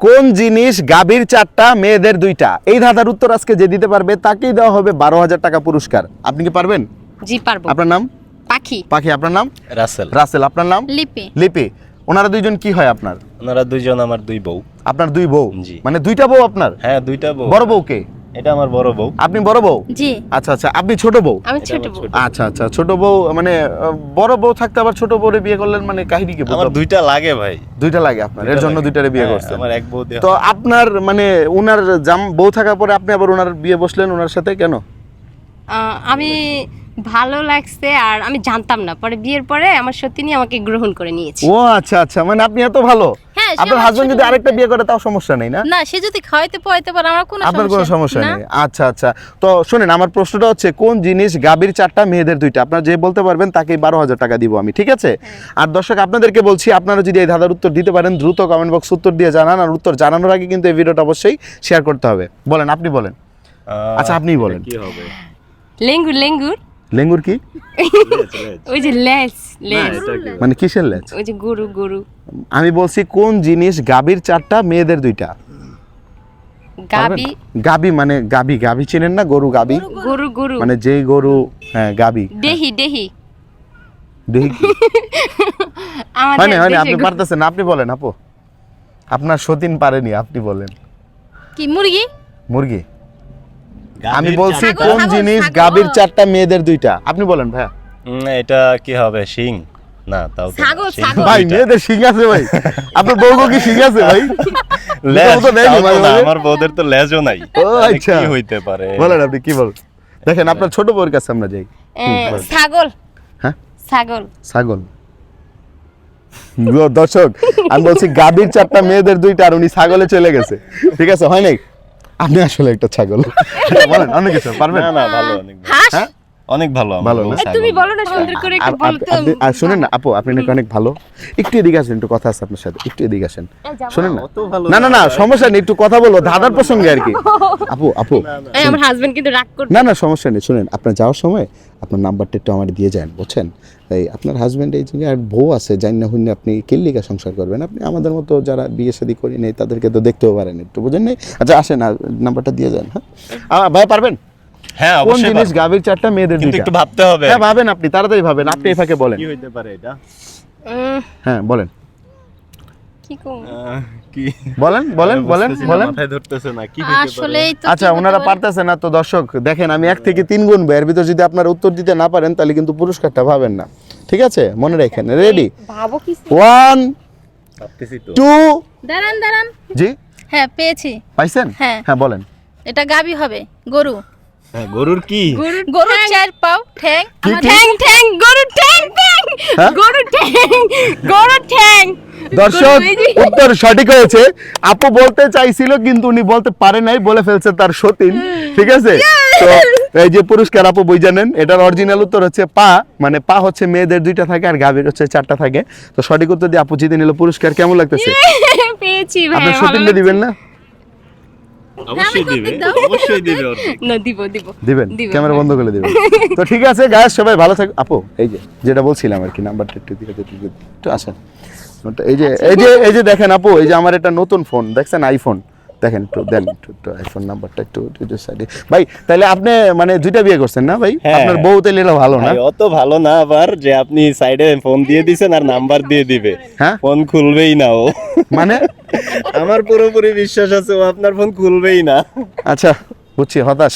কোন জিনিস গাভীর চারটা মেয়েদের দুইটা? এই ধাঁধার উত্তর আজকে যে দিতে পারবে তাকেই দেওয়া হবে বারো হাজার টাকা পুরস্কার। আপনি কি পারবেন? জি পারব। আপনার নাম? পাখি। পাখি আপনার নাম? রাসেল। রাসেল আপনার নাম? লিপি। লিপি। ওনারা দুইজন কি হয় আপনার? ওনারা দুইজন আমার দুই বউ। আপনার দুই বউ? জি। মানে দুইটা বউ আপনার? হ্যাঁ দুইটা বউ। বড় বউ কে এটা আমার বড় বউ। আপনি বড় বউ? জি। আচ্ছা আচ্ছা আপনি ছোট বউ? আমি ছোট বউ। আচ্ছা আচ্ছা ছোট বউ মানে বড় বউ থাকতে আবার ছোট বউরে বিয়ে করলেন মানে কাহিনী কি আমার দুইটা লাগে ভাই। দুইটা লাগে আপনার এর জন্য। দুইটারে বিয়ে হ্যাঁ, করছেন। আমার এক বউ তো আপনার মানে উনার জাম বউ থাকার পরে আপনি আবার ওনার বিয়ে বসলেন ওনার সাথে কেন? আহ, আমি ভালো লাগছে আর আমি জানতাম না। পরে বিয়ের পরে আমার সত্যি নিয়ে আমাকে গ্রহণ করে নিয়েছে। ও আচ্ছা আচ্ছা মানে আপনি এত ভালো। আপনার হাজবেন্ড যদি আরেকটা বিয়ে করে তাও সমস্যা নেই না? না সে যদি খাওয়াইতে পোয়াইতে পারে আমার কোনো আপনার কোনো সমস্যা নেই? আচ্ছা আচ্ছা। তো শুনেন আমার প্রশ্নটা হচ্ছে কোন জিনিস গাভীর চারটা মেয়েদের দুইটা? আপনার যে বলতে পারবেন তাকেই বারো হাজার টাকা দিব আমি ঠিক আছে? আর দর্শক আপনাদেরকে বলছি আপনারা যদি এই ধাঁধার উত্তর দিতে পারেন দ্রুত কমেন্ট বক্স উত্তর দিয়ে জানান আর উত্তর জানানোর আগে কিন্তু এই ভিডিওটা অবশ্যই শেয়ার করতে হবে। বলেন আপনি বলেন। আচ্ছা, আপনিই বলেন। কি হবে? লেঙ্গুর লেঙ্গুর। লেঙ্গুর কি। ওই যে কি? মানে কিসের লেজ? ওই যে গরু গরু। আমি বলছি কোন জিনিস গাভীর চারটা মেয়েদের দুইটা? গাবি গাবি মানে গাবি গাবি চেনেন না? গরু গাবি গরু গরু। মানে যেই গরু হ্যাঁ গাবি দেহি দেহি। আপনি পারতেছেন আপনি বলেন আপু। আপনার সতীন পারেনি আপনি বলেন। কি মুরগি? মুরগি। আমি বলছি কোন জিনিস। গাভীর চারটা মেয়েদের দুইটা? আপনি বলেন ভাইয়া। এটা কি হবে? শিং? না তাও ছাগল, ছাগল। ভাই মেয়েদের শিং আছে ভাই। আপনার বউগো কি শিং আছে ভাই। আমার বউদের তো লেজও নাই। ও আচ্ছা কি হইতে পারে? বলেন আপনি কি বলেন? দেখেন আপনার ছোট বউর কাছে আমরা যাই। ছাগল। হ্যাঁ? ছাগল। ছাগল। দর্শক আমি বলছি গাভীর চারটা মেয়েদের দুইটা আর উনি ছাগলে চলে গেছে। ঠিক আছে হয় নাই? আপনি আসলে একটা ছাগল। বলেন অনেক কিছু পারবেন? না না ভালো অনেক হ্যাঁ? অনেক ভালো ভালো না? তুমি বলো না সুন্দর করে একটু আর শুনেন না আপু আপনি নাকি অনেক ভালো। একটু এদিকে আসেন একটু কথা আছে আপনার সাথে একটু এদিকে আসেন। শুনেন না? না না না সমস্যা নেই একটু কথা বলো দাদার প্রসঙ্গে আর কি। আপু আপু আমার হাজবেন্ড কিন্তু রাগ করবে না না সমস্যা নেই শুনেন আপনার যাওয়ার সময় আপনার নাম্বারটা একটু আমার দিয়ে যান বুঝছেন? এই আপনার হাজব্যান্ড এই আর বউ আছে জানি না হুন্নে আপনি কিল্লিকা সংসার করবেন? আপনি আমাদের মতো যারা বিয়ে শাদী করি নেই তাদেরকে তো দেখতেও পারেন একটু বুঝেন নেই? আচ্ছা আসেন আর নাম্বারটা দিয়ে যান হ্যাঁ? ভাই পারবেন? হ্যাঁ কোন জিনিস গাভীর চারটা মেয়েদের দুইটা? একটু ভাবতে হবে। হ্যাঁ ভাবেন আপনি তাড়াতাড়ি ভাবেন আপনি এই ফাঁকে বলেন। কি হইতে পারে এটা? হ্যাঁ বলেন। কি বলেন বলেন আমি বলেন না, বলেন। মাথায় ধরতেছে না কি হইতে পারে? আসলেই তো আচ্ছা ওনারা পারতেছে না তো দর্শক দেখেন আমি এক থেকে তিন গুণ এর ভিতর যদি আপনারা উত্তর দিতে না পারেন তাহলে কিন্তু পুরস্কারটা পাবেন না। ঠিক আছে? মনে রাখেন রেডি? ভাবো কি ওয়ান টু দাঁড়ান দাঁড়ান। জি? হ্যাঁ পেয়েছি। পাইছেন? হ্যাঁ। হ্যাঁ বলেন। এটা গাবি হবে গরু। হ্যাঁ গরুর কি? গরু চার পাও ঠ্যাং। ঠ্যাং ঠ্যাং গরু ঠ্যাং ঠ্যাং। হ্যাঁ? গরু ঠ্যাং গরু ঠ্যাং। দর্শক উত্তর সঠিক হয়েছে। আপু বলতে চাইছিল কিন্তু উনি বলতে পারে নাই বলে ফেলছে তার সতীন। ঠিক আছে? তো এই যে পুরস্কার আপু বই জানেন এটার অরিজিনাল উত্তর হচ্ছে পা। মানে পা হচ্ছে মেয়েদের দুইটা থাকে আর গাভীর হচ্ছে চারটা থাকে। তো সঠিক উত্তর দিয়ে আপু জিতে নিল পুরস্কার। কেমন লাগতেছে? পেয়েছি ভাই আপনি সতীনকে দিবেন না? অবশ্যই দিবে অবশ্যই দিবে না দিব দিব। দিবেন? ক্যামেরা। বন্ধ করে দিবেন। তো ঠিক আছে সবাই ভালো থাক আপু এই যে যেটা বলছিলাম আর কি নাম্বারটা একটু দিয়ে একটু আসেন। এই যে এই যে এই যে দেখেন আপু এই যে আমার একটা নতুন ফোন দেখছেন আইফোন দেখেন একটু দেন একটু একটু আইফোন নাম্বারটা একটু সাইডে ভাই তাহলে আপনি মানে দুইটা বিয়ে করছেন না ভাই? হ্যাঁ। আপনার বউ তাহলে এটা ভালো না? অত ভালো না আবার যে আপনি সাইডে ফোন দিয়ে দিছেন আর নাম্বার দিয়ে দিবে। হ্যাঁ? ফোন খুলবেই না ও। মানে? আমার পুরোপুরি বিশ্বাস আছে ও আপনার ফোন খুলবেই না। আচ্ছা বুঝছি হতাশ।